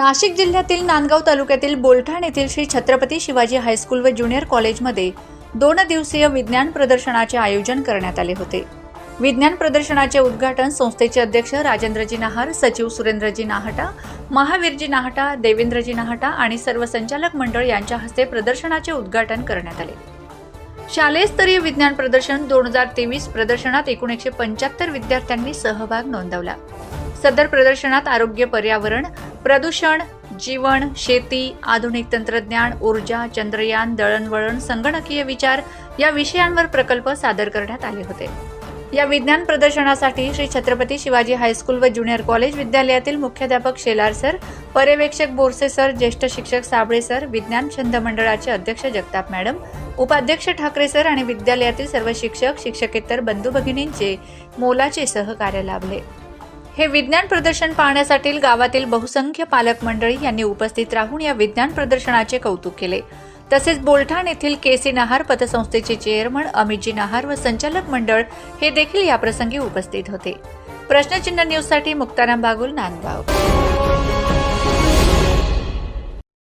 नाशिक जिल्ह्यातील नांदगाव तालुक्यातील बोलठाण येथील श्री छत्रपती शिवाजी हायस्कूल व ज्युनियर कॉलेजमध्ये दोन दिवसीय विज्ञान प्रदर्शनाचे आयोजन करण्यात आले होते. विज्ञान प्रदर्शनाचे उद्घाटन संस्थेचे अध्यक्ष राजेंद्रजी नाहार सचिव सुरेंद्रजी नाहटा महावीरजी नाहटा देवेंद्रजी नाहटा आणि सर्व संचालक मंडळ यांच्या हस्ते प्रदर्शनाचे उद्घाटन करण्यात आले. शालेय स्तरीय विज्ञान प्रदर्शन दोन हजार तेवीस प्रदर्शनात एकूण एकशे पंच्याहत्तर विद्यार्थ्यांनी सहभाग नोंदवला. सदर प्रदर्शनात आरोग्य पर्यावरण प्रदूषण जीवन शेती आधुनिक तंत्रज्ञान ऊर्जा चंद्रयान दळणवळण संगणकीय विचार या विषयांवर प्रकल्प सादर करण्यात आले होते. या विज्ञान प्रदर्शनासाठी श्री छत्रपती शिवाजी हायस्कूल व ज्युनियर कॉलेज विद्यालयातील मुख्याध्यापक शेलार सर पर्यवेक्षक बोरसे सर ज्येष्ठ शिक्षक साबळे सर विज्ञान छंद मंडळाचे अध्यक्ष जगताप मॅडम उपाध्यक्ष ठाकरे सर आणि विद्यालयातील सर्व शिक्षक शिक्षकेतर बंधू भगिनींचे मोलाचे सहकार्य लाभले. हे विज्ञान प्रदर्शन पाहण्यासाठी गावातील बहुसंख्य पालक मंडळी यांनी उपस्थित राहून या विज्ञान प्रदर्शनाचे कौतुक केले. तसेच बोलठाण येथील केसी नहार पतसंस्थेचे चेअरमन अमितजी नहार व संचालक मंडळ हे देखील याप्रसंगी उपस्थित होते. प्रश्नचिन्ह न्यूजसाठी मुक्ताराम बागुल नांदगाव.